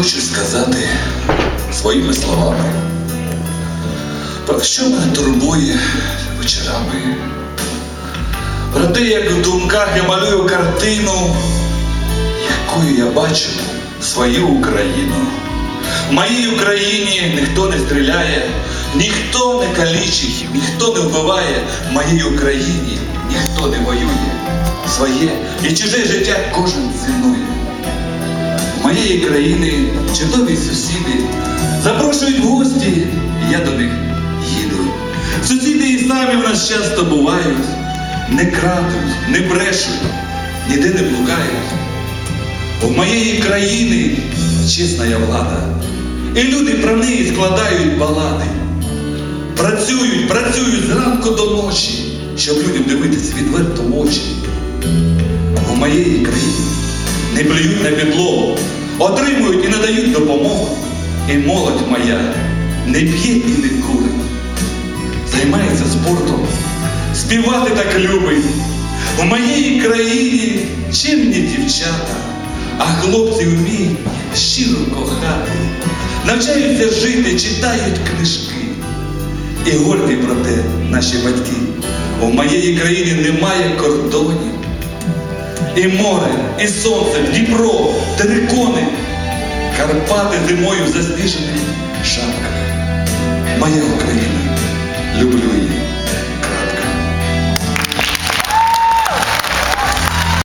хочу сказати своїми словами. Про що мене турбує вечорами? Про те, як в думках я малюю картину, якою я бачу свою Україну. В моїй Україні ніхто не стріляє, ніхто не калічить, ніхто не вбиває. В моїй Україні ніхто не воює. Своє і чуже життя кожен цінує. Моєї країни чудові сусіди запрошують в гості, я до них їду. Сусіди і самі в нас часто бувають, не крадуть, не брешуть, ніде не блукають. У моєї країни чесна я влада, і люди про неї складають балади. Працюють, працюють зранку до ночі, щоб людям дивитись відверто в очі. У моєї країні не плюють на підлогу, отримують і надають допомогу. І молодь моя не п'є і не курить, займається спортом, співати так любить. У моєї країні чимні дівчата, а хлопці вміють щиро кохати, навчаються жити, читають книжки. І горді про те наші батьки. У моєї країні немає кордонів. І море, і сонце, Дніпро, терикони, Карпати зимою в засніжених. Моя Україна.